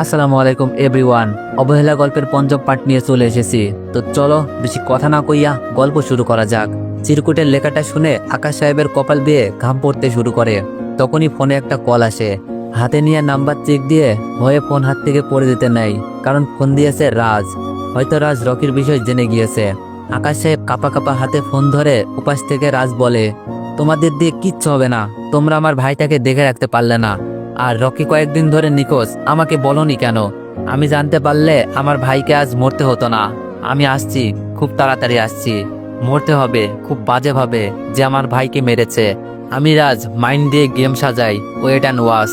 আসসালামু আলাইকুম এভরিওয়ান অবহেলা গল্পের পঞ্চম পার্ট নিয়ে চলে এসেছি। তো চলো, বেশি কথা না কইয়া গল্প শুরু করা যাক। চিরকুটের লেখাটা শুনে আকাশ সাহেবের কপাল দিয়ে ঘাম পড়তে শুরু করে। তখনই ফোনে একটা কল আসে। হাতে নিয়ে নাম্বার চেক দিয়ে ভয়ে ফোন হাত থেকে পড়ে দিতে নেই, কারণ ফোন দিয়েছে রাজ। হয়তো রাজ রকির বিষয় জেনে গিয়েছে। আকাশ সাহেব কাপা কাপা হাতে ফোন ধরে উপাস থেকে রাজ বলে, তোমাদের দিয়ে কিচ্ছু হবে না। তোমরা আমার ভাইটাকে দেখে রাখতে পারলে না। আর রকি কয়েকদিন ধরে নিখোঁজ, আমাকে বলনি কেন? আমি জানতে পারলে আমার ভাইকে আজ মরতে হতো না। আমি আসছি, খুব তাড়াতাড়ি আসছি। মরতে হবে, খুব বাজেভাবে, যে আমার ভাইকে মেরেছে। আমি রাজ, মাইন্ড দিয়ে গেম সাজাই ওয়েট অ্যান্ড ওয়াশ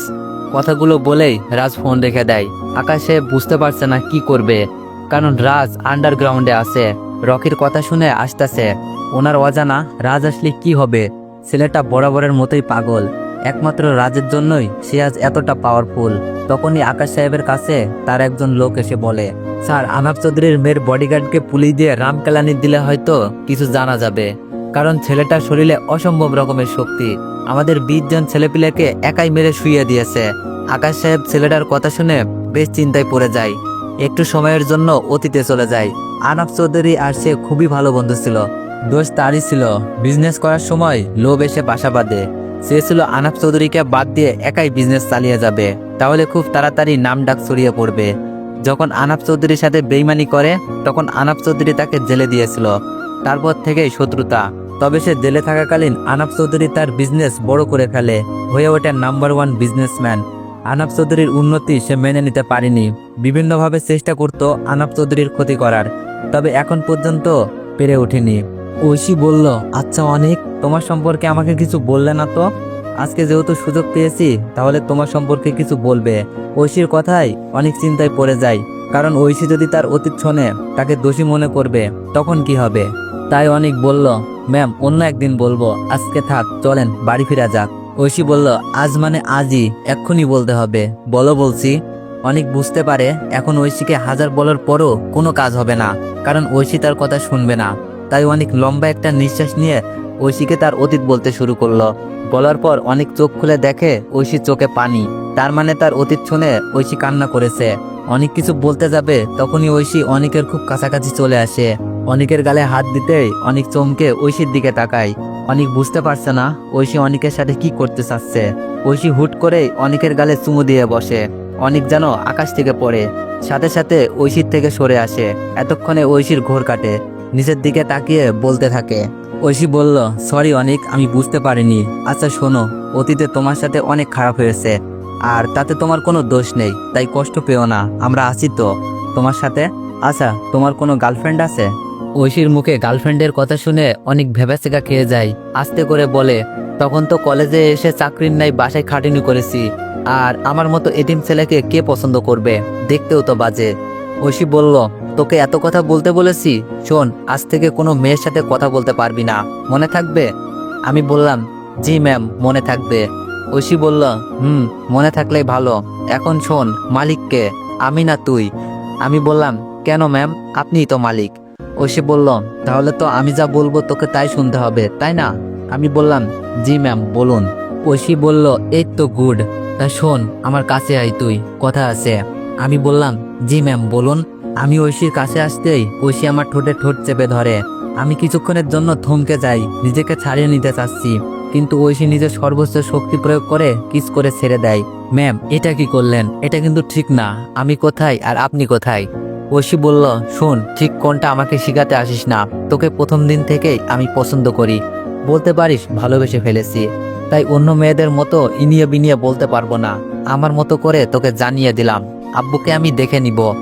কথাগুলো বলেই রাজ ফোন রেখে দেয়। আকাশে বুঝতে পারছে না কি করবে। কারণ রাজ আন্ডারগ্রাউন্ডে আছে। রকির কথা শুনে আসতেছে। ওনার অজানা, রাজ আসলে কি হবে? ছেলেটা বরাবরের মতোই পাগল। একমাত্র রাজের জন্যই সে আজ এতটা পাওয়ারফুল তখনই আকাশ সাহেবের কাছে তার একজন লোক এসে বলে, স্যার, আনাব চৌধুরীর মেয়ের বডিগার্ডকে পুলিশ দিয়ে রামকেলানি দিলে হয়তো কিছু জানা যাবে। কারণ ছেলেটার শরীরে অসম্ভব রকমের শক্তি। আমাদের বিশ জন ছেলেপিলেকে একাই মেরে শুইয়ে দিয়েছে। আকাশ সাহেব ছেলেটার কথা শুনে বেশ চিন্তায় পড়ে যায়। একটু সময়ের জন্য অতীতে চলে যায়। আনাব চৌধুরী আর সে খুবই ভালো বন্ধু ছিল। দোষ তারই ছিল। বিজনেস করার সময় লোভ এসে বাসা বাঁধে। সে ছিল আনাব চৌধুরীকে বাদ দিয়ে একাই বিজনেস চালিয়ে যাবে। তাহলে খুব তাড়াতাড়ি নাম ডাক ছড়িয়ে পড়বে। যখন আনাব চৌধুরীর সাথে বেইমানি করে, তখন আনাব চৌধুরী তাকে জেলে দিয়েছিল। তারপর থেকেই শত্রুতা। তবে সে জেলে থাকাকালীন আনাব চৌধুরী তার বিজনেস বড় করে ফেলে, হয়ে ওঠে নাম্বার ওয়ান বিজনেসম্যান আনাব চৌধুরীর উন্নতি সে মেনে নিতে পারেনি। বিভিন্নভাবে চেষ্টা করত আনাব চৌধুরীর ক্ষতি করার, তবে এখন পর্যন্ত পেরে ওঠেনি। ঐশী বলল আচ্ছা অনেক, তোমার সম্পর্কে আমাকে কিছু বললে না তো? আজকে যেহেতু সুযোগ পেয়েছি, তাহলে তোমার সম্পর্কে কিছু বলবে। ঐশীর কথাই অনেক চিন্তায় পড়ে যায়, কারণ ঐশী যদি তার অতীত শোনে, তাকে দোষী মনে করবে, তখন কি হবে? তাই অনেক বলল, ম্যাম, অন্য একদিন বলব, আজকে থাক, চলেন, বাড়ি ফিরা যাক। ঐশী বলল, আজ মানে আজই, এক্ষুনি বলতে হবে। বলো, বলছি। অনেক বুঝতে পারে, এখন ঐশীকে হাজার বলার পরও কোনো কাজ হবে না, কারণ ঐশী তার কথা শুনবে না। তাই অনেক লম্বা একটা নিঃশ্বাস নিয়ে ঐশীকে তার অতীত বলতে শুরু করল। বলার পর অনেক চোখ খুলে দেখে ঐশীর চোখে পানি। তার মানে তার অতীত শুনে ঐশী কান্না করেছে। অনেক কিছু বলতে যাবে তখনই ঐশী অনেকের খুব কাছাকাছি চলে আসে। অনেকের গালে হাত দিতেই অনেক চমকে ঐশীর দিকে তাকায়। অনেক বুঝতে পারছে না ঐশী অনেকের সাথে কি করতে চাচ্ছে। ঐশী হুট করেই অনেকের গালে চুমু দিয়ে বসে। অনেক যেন আকাশ থেকে পড়ে। সাথে সাথে ঐশীর থেকে সরে আসে। এতক্ষণে ঐশীর ঘোর কাটে। নিচের দিকে তাকিয়ে বলতে থাকে। ঐশী বলল সরি অনেক, আমি বুঝতে পারিনি। আচ্ছা শোনো, অতীতে তোমার সাথে অনেক খারাপ হয়েছে, আর তাতে তোমার কোনো দোষ নেই, তাই কষ্ট পেও না। আমরা আছি তো। তোমার সাথে? আচ্ছা তোমার কোনো গার্লফ্রেন্ড আছে? ঐশীর মুখে গার্লফ্রেন্ডের কথা শুনে অনেক ভেবাচেকা খেয়ে যায়, আস্তে করে বলে, তখন তো কলেজে এসে চাকরির নাই বাসায় খাটিনি করেছি, আর আমার মতো এটিম ছেলেকে কে পছন্দ করবে? দেখতেও তো বাজে। ঐশী বলল তোকে এত কথা বলতে বলেছি, শোন, আজ থেকে কোনো মেয়ের সাথে কথা বলতে পারবি না। মনে থাকবে? আমি বললাম, জি ম্যাম, মনে থাকবে। ঐশী বলল, হুম, মনে থাকলেই ভালো। এখন শোন, মালিককে, আমি না তুই। আমি বললাম, কেন ম্যাম? আপনিই তো মালিক। ঐশী বলল, তাহলে তো আমি যা বলব তোকে তাই শুনতে হবে, তাই না? আমি বললাম, জি ম্যাম, বলুন। ঐশী বলল, এই তো গুড। তা শোন, আমার কাছে আয় তুই, কথা আছে। আমি বললাম, জি ম্যাম, বলুন। আমি ঐশীর কাছে আসতেই ঐশী আমার ঠোঁটে ঠোঁট চেপে ধরে। আমি কিছুক্ষণের জন্য থমকে যাই, নিজেকে ছাড়িয়ে নিতে চাচ্ছি। কিন্তু ঐশী নিজের সর্বোচ্চ শক্তি প্রয়োগ করে কিস করে ছেড়ে দেয়। ম্যাম, এটা কি করলেন? এটা কিন্তু ঠিক না। আমি কোথায় আর আপনি কোথায়? ঐশী বলল, শোন, ঠিক কোনটা আমাকে শিখাতে আসিস না। তোকে প্রথম দিন থেকেই আমি পছন্দ করি। বলতে পারিস, ভালোবেসে ফেলেছি। তাই অন্য মেয়েদের মতো ইনিয়ে বিনিয়ে বলতে পারব না। আমার মতো করে তোকে জানিয়ে দিলাম। আব্বুকে আমি দেখে নিব।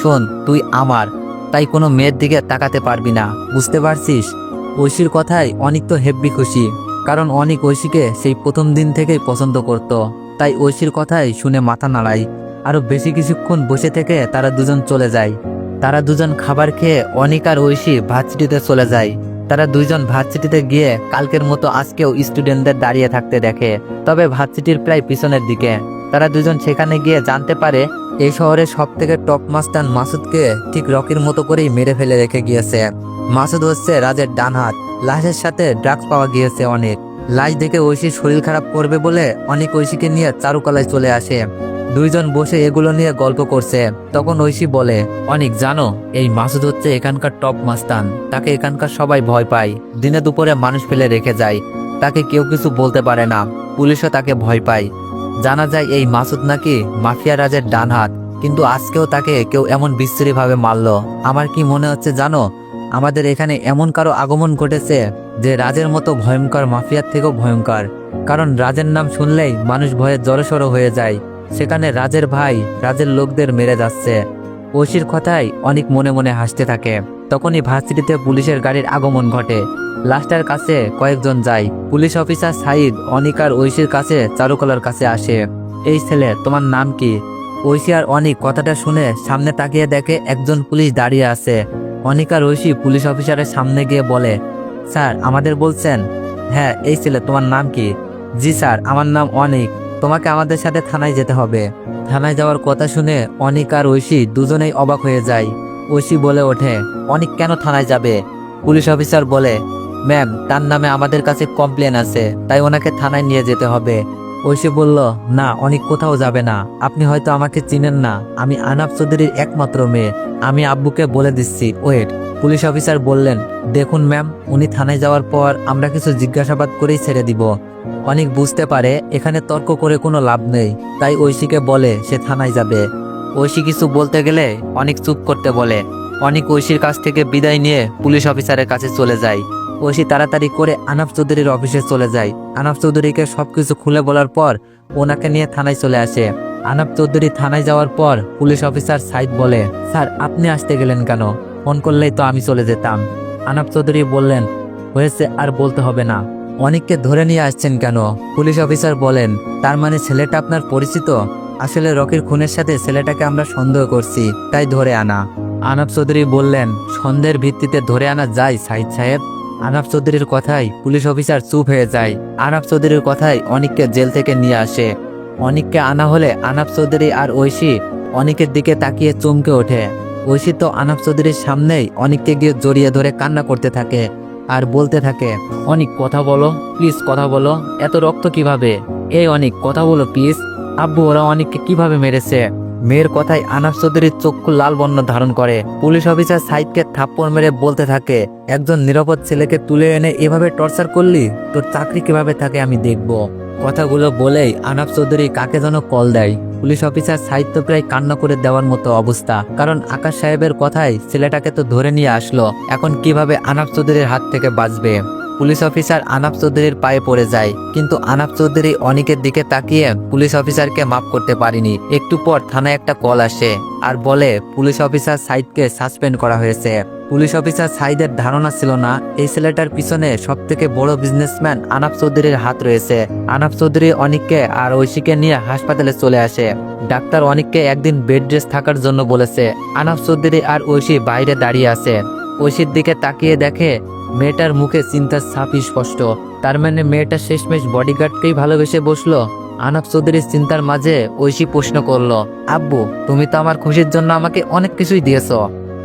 শোন, তুই আমার, তাই কোনো মেয়ের দিকে তাকাতে পারবি না, বুঝতে পারছিস? ঐশীর কথায় অনেক তো হেব্বি খুশি, কারণ অনেক ঐশীকে সেই প্রথম দিন থেকেই পছন্দ করত, তাই ঐশীর কথাই শুনে মাথা নাড়াই আরও বেশি কিছুক্ষণ বসে থেকে তারা দুজন চলে যায়। তারা দুজন খাবার খেয়ে অনিক আর ঐশী ভার্সিটিতে চলে যায়। তারা দুইজন ভার্সিটিতে গিয়ে কালকের মতো আজকেও স্টুডেন্টদের দাঁড়িয়ে থাকতে দেখে, তবে ভার্সিটির প্রায় পিছনের দিকে। তারা দুজন সেখানে গিয়ে জানতে পারে এই শহরের সব থেকে টপ মাস্টার মাসুদকে ঠিক রকির মতো করেই মেরে ফেলে রেখে গিয়েছে। মাসুদ হচ্ছে রাজের ডান হাত লাশের সাথে ড্রাগস পাওয়া গিয়েছে অনেক। লাশ দেখে ঐশীর শরীর খারাপ করবে বলে অনেক ঐশীকে নিয়ে চারুকলায় চলে আসে। দুইজন বসে এগুলো নিয়ে গল্প করছে। তখন ঐশী বলে, অনেক, জানো, এই মাসুদ হচ্ছে এখানকার টপ মাস্তান তাকে এখানকার সবাই ভয় পায়। দিনে দুপুরে মানুষ ফেলে রেখে যায়। তাকে কেউ কিছু বলতে পারে না। পুলিশও তাকে ভয় পায়। জানা যায় এই মাসুদ নাকি মাফিয়া রাজের ডান হাত, কিন্তু আজকেও তাকে কেউ এমন বিশ্রীভাবে মারল। আমার কি মনে হচ্ছে জানো? আমাদের এখানে এমন কারও আগমন ঘটেছে যে রাজের মতো ভয়ঙ্কর মাফিয়ার থেকেও ভয়ঙ্কর। কারণ রাজের নাম শুনলেই মানুষ ভয়ে জড়সড় হয়ে যায়। সেখানে রাজের ভাই রাজের লোকদের মেরে যাচ্ছে। ঐশীর কথাই অনেক মনে মনে হাসতে থাকে। তখনই ভার্সিটিতে পুলিশের গাড়ির আগমন ঘটে। লাস্টার কাছে কয়েকজন যায়। পুলিশ অফিসার সাইদ অনিকার ঐশীর কাছে চারুকলার কাছে আসে। এই ছেলে, তোমার নাম কি? ঐশী আর অনিক কথাটা শুনে সামনে তাকিয়ে দেখে একজন পুলিশ দাঁড়িয়ে আছে। অনিকার ঐশী পুলিশ অফিসারের সামনে গিয়ে বলে, স্যার, আমাদের বলছেন? হ্যাঁ এই ছেলে, তোমার নাম কি? জি, স্যার, আমার নাম অনিক। তোমাকে আমাদের সাথে থানায় যেতে হবে। থানায় যাওয়ার কথা শুনে অনিক আর ঐশী দুজনেই অবাক হয়ে যায়। ঐশী বলে ওঠে, অনেক কেন থানায় যাবে? পুলিশ অফিসার বলে, ম্যাম, তার নামে আমাদের কাছে কমপ্লেন আছে, তাই ওনাকে থানায় নিয়ে যেতে হবে। ঐশী বলল, না, অনেক কোথাও যাবে না। আপনি হয়তো আমাকে চিনেন না। আমি আনাব চৌধুরীর একমাত্র মেয়ে। আমি আব্বুকে বলে দিচ্ছি। ওয়েট। পুলিশ অফিসার বললেন, দেখুন ম্যাম, উনি থানায় যাওয়ার পর আমরা কিছু জিজ্ঞাসাবাদ করেই ছেড়ে দিব। অনেক বুঝতে পারে, এখানে তর্ক করে কোনো লাভ নেই। তাই ঐশীকে বলে, সে থানায় যাবে। ঐশী কিছু বলতে গেলে অনেক চুপ করতে বলে। অনেক ঐশীর কাছ থেকে বিদায় নিয়ে পুলিশ অফিসারের কাছে চলে যায়। ঐশী তাড়াতাড়ি করে আনাফ চৌধুরীর অফিসে চলে যায়। আনাফ চৌধুরীকে সবকিছু খুলে বলার পর ওনাকে নিয়ে থানায় চলে আসে। আনাফ চৌধুরী থানায় যাওয়ার পর পুলিশ অফিসার সাইদ বলে, স্যার, আপনি আসতে গেলেন কেন? ফোন করলেই তো আমি চলে যেতাম। আনাফ চৌধুরী বললেন, হয়েছে আর বলতে হবে না। অনেককে ধরে নিয়ে আসছেন কেন? পুলিশ অফিসার বলেন, তার মানে ছেলেটা আপনার পরিচিত? আসলে রকির খুনের সাথে ছেলেটাকে আমরা সন্দেহ করছি, তাই ধরে আনা। আনাফ চৌধুরী বললেন, সন্দেহের ভিত্তিতে ধরে আনা যায়, সাইদ সাহেব। আনাফ চৌধুরীর কথাই পুলিশ অফিসার চুপ হয়ে যায়। আনাফ চৌধুরীর কথাই অনিককে জেল থেকে নিয়ে আসে। অনিককে আনা হলে আনাব চৌধুরী আর ঐশী অনিকের দিকে তাকিয়ে চমকে ওঠে। ঐশী তো আনাফ চৌধুরীর সামনেই অনিককে গিয়ে জড়িয়ে ধরে কান্না করতে থাকে আর বলতে থাকে, অনিক, কথা বলো, প্লিজ কথা বলো, এত রক্ত কীভাবে? এই অনিক, কথা বলো, প্লিজ। আব্বু, ওরা অনিককে কীভাবে মেরেছে? মেয়ের কথায় আনাফ চৌধুরীর চক্ষু লাল বর্ণ ধারণ করে। পুলিশ অফিসার সাইদকে থাপ্পড় মেরে বলতে থাকে, একজন নিরাপদ ছেলেকে তুলে এনে এভাবে টর্চার করলি? তোর চাকরি কীভাবে থাকে আমি দেখব। কথাগুলো বলেই আনাফ চৌধুরী কাকে যেন কল দেয়। পুলিশ অফিসার সাহিত্য প্রায় কান্না করে দেওয়ার মতো অবস্থা। কারণ আকাশ সাহেবের কথায় ছেলেটাকে তো ধরে নিয়ে আসলো। এখন কীভাবে আনাফ চৌধুরীর হাত থেকে বাঁচবে? পুলিশ অফিসার আনাফ চৌধুরীর পায়ে পড়ে যায়। কিন্তু আনাফ চৌধুরী অনেকের দিকে তাকিয়ে পুলিশ অফিসারকে মাফ করতে পারিনি। একটু পর থানায় একটা কল আসে আর বলে, পুলিশ অফিসার সাইদকে সাসপেন্ড করা হয়েছে। পুলিশ অফিসার সাইদের ধারণা ছিল না, এই ছেলেটার পিছনে সব থেকে বড় বিজনেসম্যান আনাফ চৌধুরীর হাত রয়েছে। আনাফ চৌধুরী অনিককে আর ঐশীকে নিয়ে হাসপাতালে চলে আসে। ডাক্তার অনিককে একদিন বেড রেস্ট থাকার জন্য বলেছে। আনাফ চৌধুরী আর ঐশী বাইরে দাঁড়িয়ে আছে। ঐশীর দিকে তাকিয়ে দেখে মেয়েটার মুখে চিন্তার ছাপ স্পষ্ট। তার মানে মেয়েটা শেষমেশ বডিগার্ডকেই ভালোবেসে বসল। আনাফ চৌধুরীর চিন্তার মাঝে ঐশী প্রশ্ন করল, আব্বু, তুমি তো আমার খুশির জন্য আমাকে অনেক কিছুই দিয়েছ।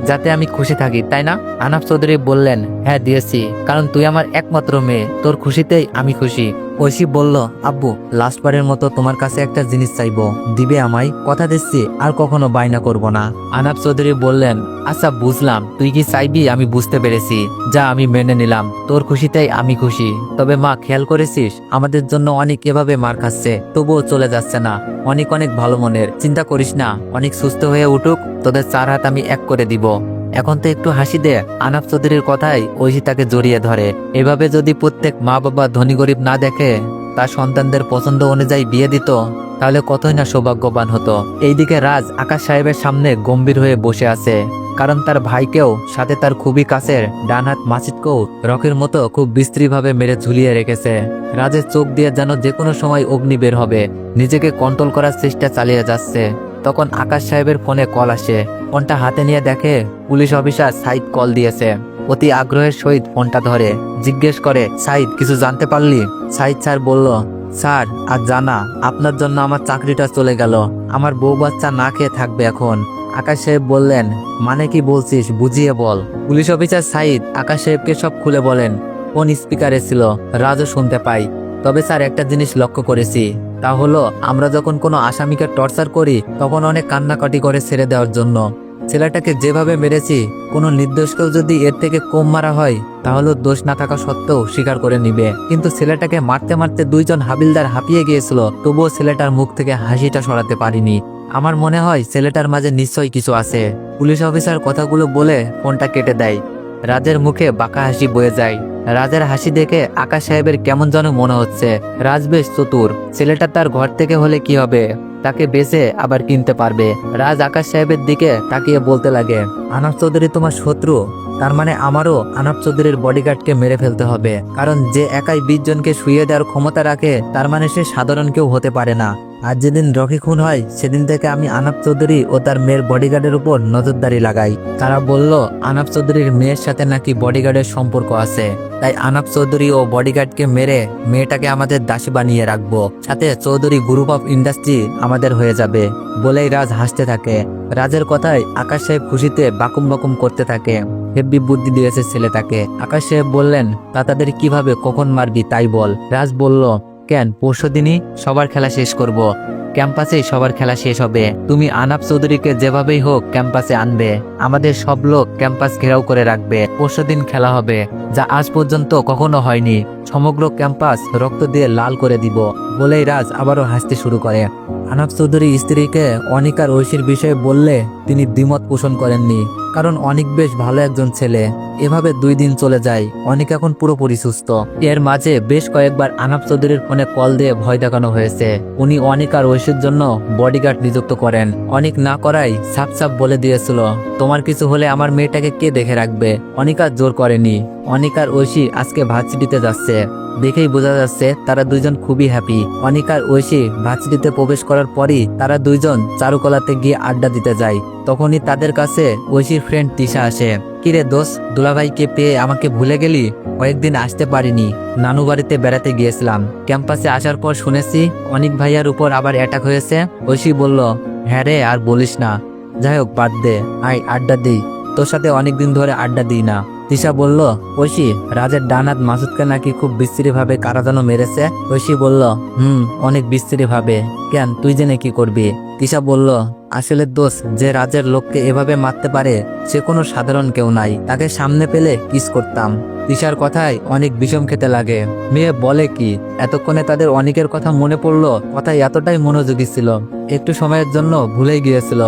যাতে আমি খুশি থাকি, তাই না? আনাফ চৌধুরী বললেন হ্যাঁ দিয়েছি। কারণ তুই আমার একমাত্র মেয়ে, তোর খুশিতেই আমি খুশি। ঐশী বলল, আব্বু, লাস্টবারের মতো তোমার কাছে একটা জিনিস চাইব। দিবে আমায়? কথা দিচ্ছি, আর কখনো বায়না করব না। আনাব চৌধুরী বললেন আচ্ছা বুঝলাম। তুই কি চাইবি? আমি বুঝতে পেরেছি। যা, আমি মেনে নিলাম। তোর খুশিতেই আমি খুশি। তবে মা, খেয়াল করেছিস? আমাদের জন্য অনেক এভাবে মার খাচ্ছে। তবুও চলে যাচ্ছে না। অনেক অনেক ভালো মনের। চিন্তা করিস না। অনেক সুস্থ হয়ে উঠুক। তোদের চার হাত আমি এক করে দিব। এখন তো একটু হাসি দে, আনাফ চৌধুরীর কথাই ঐশী তাকে জড়িয়ে ধরে। এভাবে যদি প্রত্যেক মা বাবা ধনী গরিব না দেখে, তার সন্তানদের পছন্দ অনুযায়ী বিয়ে দিত, তাহলে কতই না সৌভাগ্যবান হতো। এইদিকে রাজ আকাশ সাহেবের সামনে গম্ভীর হয়ে বসে আছে। কারণ তার ভাইকেও, সাথে তার খুবই কাছের ডান হাত মাসিদকেও রকের মতো খুব বিস্ত্রীভাবে মেরে ঝুলিয়ে রেখেছে। রাজের চোখ দিয়ে যেন যে কোনো সময় অগ্নি বের হবে, নিজেকে কন্ট্রোল করার চেষ্টা চালিয়ে যাচ্ছে। তখন আকাশ সাহেবের ফোনে কল আসে। ফোনটা হাতে নিয়ে দেখে পুলিশ অফিসার সাইদ কল দিয়েছে। অতি আগ্রহের সহিত ফোনটা ধরে জিজ্ঞেস করে, সাইদ, কিছু জানতে পারলি? সাইদ স্যার বলল, স্যার, আর জানা, আপনার জন্য আমার চাকরিটা চলে গেল। আমার বউ বাচ্চা না খেয়ে থাকবে এখন। আকাশ সাহেব বললেন মানে কি বলছিস? বুঝিয়ে বল। পুলিশ অফিসার সাইদ আকাশ সাহেবকে সব খুলে বলেন। ফোন স্পিকারে ছিল, রাজও শুনতে পাই তবে স্যার, একটা জিনিস লক্ষ্য করেছি। তা হলো, আমরা যখন কোনো আসামিকে টর্চার করি, তখন অনেক কান্নাকাটি করে ছেড়ে দেওয়ার জন্য। ছেলেটাকে যেভাবে মেরেছি, কোনো নির্দোষকেও যদি এর থেকে কম মারা হয়, তাহলে দোষ না থাকা সত্ত্বেও স্বীকার করে নিবে। কিন্তু ছেলেটাকে মারতে মারতে দুইজন হাবিলদার হাঁপিয়ে গিয়েছিল, তবুও ছেলেটার মুখ থেকে হাসিটা সরাতে পারিনি। আমার মনে হয়, ছেলেটার মাঝে নিশ্চয়ই কিছু আছে। পুলিশ অফিসার কথাগুলো বলে ফোনটা কেটে দেয়। রাজের মুখে বাঁকা হাসি বয়ে যায়। রাজের হাসি দেখে আকাশ সাহেবের কেমন যেন মনে হচ্ছে। রাজ বেশ চতুর। ছেলেটা তার ঘর থেকে হলে কি হবে? তাকে বেচে আবার কিনতে পারবে। রাজ আকাশ সাহেবের দিকে তাকিয়ে বলতে লাগে, আনাব চৌধুরী তোমার শত্রু। তার মানে আমারও আনাব চৌধুরীর বডিগার্ডকে মেরে ফেলতে হবে। কারণ যে একাই বিশ জনকে শুয়ে দেওয়ার ক্ষমতা রাখে, তার মানে সে সাধারণ কেউ হতে পারে না। আর যেদিন রকি খুন হয়, সেদিন থেকে আমি আনাব চৌধুরী ও তার মেয়ের বডিগার্ডের উপর নজরদারি লাগাই। তারা বলল আনাব চৌধুরীর মেয়ের সাথে নাকি বডিগার্ডের সম্পর্ক আছে। তাই আনাব চৌধুরী ও বডিগার্ডকে মেরে মেয়েটাকে আমাদের দাসী বানিয়ে রাখব। সাথে চৌধুরী গ্রুপ অফ ইন্ডাস্ট্রি আমাদের হয়ে যাবে, বলেই রাজ হাসতে থাকে। রাজের কথায় আকাশ সাহেব খুশিতে বাকুম বাকুম করতে থাকে। হেব্বি বুদ্ধি দিয়েছে ছেলেটাকে। আকাশ সাহেব বললেন, তা তাদের কীভাবে কখন মারবি তাই বল। রাজ বলল কেন? পরশু দিনই সবার খেলা শেষ করব। ক্যাম্পাসেই সবার খেলা শেষ হবে। তুমি আনাব চৌধুরীকে যেভাবেই হোক ক্যাম্পাসে আনবে। আমাদের সব লোক ক্যাম্পাস ঘেরাও করে রাখবে। পরশু দিন খেলা হবে, যা আজ পর্যন্ত কখনো হয়নি। সমগ্র ক্যাম্পাস রক্ত দিয়ে লাল করে দিব, বলেই রাজ আবারও হাসতে শুরু করে। আনাব চৌধুরী স্ত্রীকে অনিকার ঐশীর বিষয়ে বললে তিনি দ্বিমত পোষণ করেননি। কারণ অনেক বেশ ভালো একজন ছেলে। এভাবে দুই দিন চলে যায়, অনেক এখন পুরোপুরি সুস্থ। এর মাঝে বেশ কয়েকবার আনাব চৌধুরীর ফোনে কল দিয়ে ভয় দেখানো হয়েছে। উনি অনিক আর ঐশীর জন্য বডিগার্ড নিযুক্ত করেন। অনেক না করাই সাপ সাপ বলে দিয়েছিল, তোমার কিছু হলে আমার মেয়েটাকে কে দেখে রাখবে? অনিকা জোর করেনি। অনিক আর ঐশী আজকে ভার্সিটিতে যাচ্ছে। দেখেই বোঝা যাচ্ছে তারা দুইজন খুবই হ্যাপি অনিক আর ঐশী ভার্সিটিতে প্রবেশ করার পরই তারা দুইজন চারুকলাতে গিয়ে আড্ডা দিতে যায়। তখনই তাদের কাছে ঐশীর ফ্রেন্ড তিশা আসে। কিরে দোষ দুলাভাইকে পেয়ে আমাকে ভুলে গেলি? কয়েকদিন আসতে পারিনি। নানু বাড়িতে বেড়াতে গিয়েছিলাম। ক্যাম্পাসে আসার পর শুনেছি অনেক ভাইয়ার উপর আবার অ্যাটাক হয়েছে। ঐশী বলল হ্যাঁ রে, আর বলিস না। যাই হোক, বাদ দে। আয়, আড্ডা দিই। তোর সাথে অনেকদিন ধরে আড্ডা দিই না। তিশা বলল, ঐশী, রাজের ডানাত মাসুদকে নাকি খুব বিস্তৃতি ভাবে কারা মেরেছে? ঐশী বলল, হুম, অনেক বিস্তৃতি ভাবে কেন, তুই জেনে কি করবি? তিশা বলল আসলে দোষ যে রাজের লোককে এভাবে মারতে পারে, সে কোনো সাধারণ কেউ নাই। তাকে সামনে পেলে কিস করতাম। তিশার কথায় অনেক বিষম খেতে লাগে। মেয়ে বলে কি, এতক্ষণে তাদের অনেকের কথা মনে পড়ল, কথায় এতটাই মনোযোগী ছিল। একটু সময়ের জন্য ভুলেই গিয়েছিল।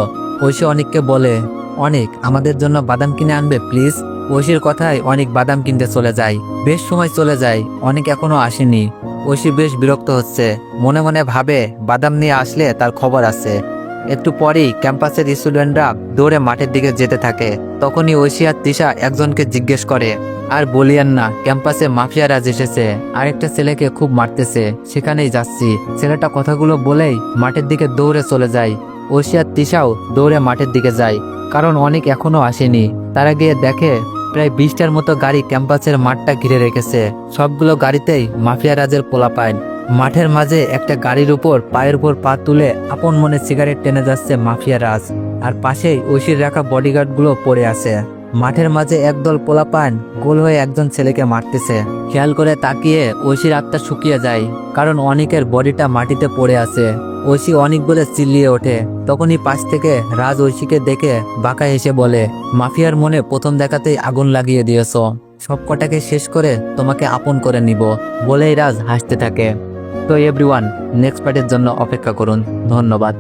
ঐশী অনেককে বলে, অনেক, আমাদের জন্য বাদাম কিনে আনবে, প্লিজ? ঐশীর কথায় অনেক বাদাম কিনতে চলে যায়। বেশ সময় চলে যায়, অনেক এখনও আসেনি। ঐশী বেশ বিরক্ত হচ্ছে। মনে মনে ভাবে, বাদাম নিয়ে আসলে তার খবর আছে। একটু পরেই ক্যাম্পাসের স্টুডেন্টরা দৌড়ে মাঠের দিকে যেতে থাকে। তখনই ঐশী আর তিশা একজনকে জিজ্ঞেস করে, আর বলিয়েন না, ক্যাম্পাসে মাফিয়ারাজ এসেছে। আরেকটা ছেলেকে খুব মারতেছে, সেখানেই যাচ্ছি। ছেলেটা কথাগুলো বলেই মাঠের দিকে দৌড়ে চলে যায়। ঐশী আর তিশাও দৌড়ে মাঠের দিকে যায়, কারণ অনেক এখনও আসেনি। তারা গিয়ে দেখে, প্রায় বিশটার মতো গাড়ি ক্যাম্পাসের মাঠটা ঘিরে রেখেছে। সবগুলো গাড়িতেই মাফিয়া রাজের পায়। মাঠের মাঝে একটা গাড়ির উপর পায়ের উপর পা তুলে আপন মনে সিগারেট টেনে যাচ্ছে মাফিয়া রাজ। আর পাশেই ঐশীর রাখা বডিগার্ডগুলো পড়ে আছে। মাঠের মাঝে একদল পোলা পান গোল হয়ে একজন ছেলেকে মারতেছে। খেয়াল করে তাকিয়ে ঐশীর আত্মা শুকিয়ে যায়, কারণ অনেকের বডিটা মাটিতে পড়ে আছে। ঐশী অনেক বলে চিল্লিয়ে ওঠে। তখনই পাশ থেকে রাজ ঐশীকে দেখে বাঁকা হেসে বলে, মাফিয়ার মনে প্রথম দেখাতেই আগুন লাগিয়ে দিয়েছ। সব কটাকে শেষ করে তোমাকে আপন করে নিব। বলেই রাজ হাসতে থাকে। তো এভরিওয়ান নেক্সট পার্টের জন্য অপেক্ষা করুন। ধন্যবাদ।